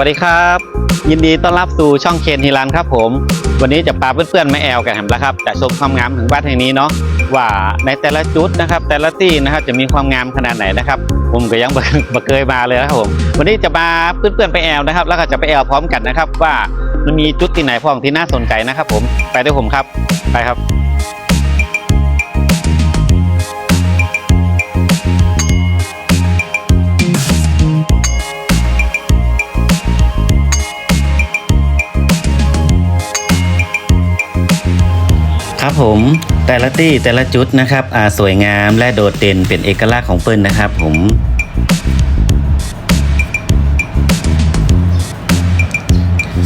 วัสดีครับ ยินดีต้อนรับสู่ช่องเคนฮีรันครับผม วันนี้จะพาเพื่อนๆมาแอลกันแหมแล้วครับจะชมความงามถึงวัดแห่งนี้เนาะว่าในแต่ละจุดนะครับ แต่ละที่นะครับจะมีความงามขนาดไหนนะครับ ผมก็ยังบ่บ่เคยมาเลยนะครับผมวันนี้จะมาเพื่อนๆไปแอลนะครับ แล้วก็จะไปแอลพร้อมกันนะครับ ว่ามันมีจุดที่ไหนพ้องที่น่าสนใจนะครับ ผมไปด้วยผมครับไปครับ ผมแต่ละที่แต่ละจุดนะครับอ่าสวยงามและโดดเด่นเป็นเอกลักษณ์ของเปิ้ลนะครับผม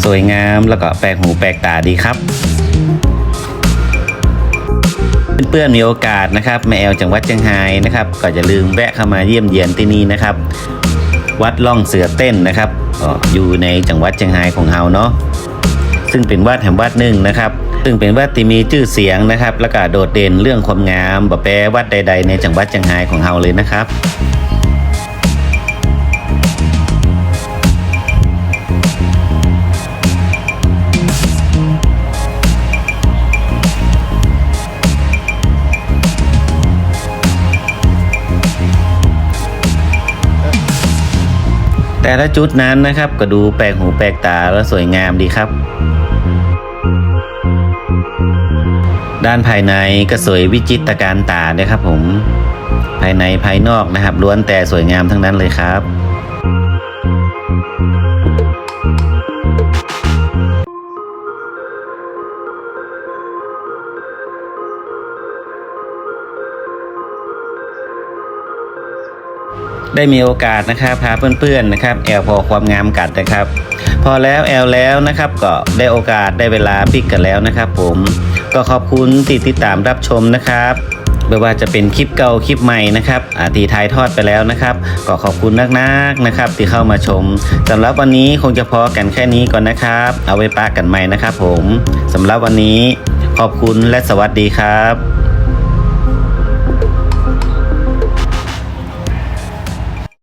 สวยงามแล้วก็แปลกหูแปลกตาดีครับ เพื่อนๆมีโอกาสนะครับมาแอลจังหวัดเชียงรายนะครับ ก็อย่าลืมแวะเข้ามาเยี่ยมเยียนที่นี่นะครับ วัดล่องเสือเต้นนะครับอยู่ในจังหวัดเชียงรายของเราเนาะ ซึ่งเป็นวัดแห่งวัดหนึ่งนะครับ ซึ่งเป็นวัดที่มีชื่อเสียงนะครับ และก็โดดเด่นเรื่องความงามบ่แปรวัดใด ๆ ในจังหวัดเชียงรายของเราเลยนะครับแต่ละจุดนั้นนะครับก็ดูแปลกหูแปลกตาและสวยงามดีครับ ด้านภายในก็สวยวิจิตรการตาด้วยครับผม ภายในภายนอกนะครับล้วนแต่สวยงามทั้งนั้นเลยครับได้มีโอกาสนะครับพาเพื่อนๆนะครับแอลพอความงามกัดนะครับ พอแล้วแอลแล้วนะครับก็ได้โอกาสได้เวลาปิกกันแล้วนะครับ ผม ก็ขอบคุณที่ติดตามรับชมนะครับไม่ว่าจะเป็นคลิปเก่าคลิปใหม่นะครับอาทีถ่ายทอดไปแล้วนะครับ ก็ขอบคุณนักๆนะครับ ที่เข้ามาชมสำหรับวันนี้คงจะพอกันแค่นี้ก่อนนะครับ เอาไว้ปากันใหม่นะครับ ผมสำหรับวันนี้ขอบคุณและสวัสดีครับ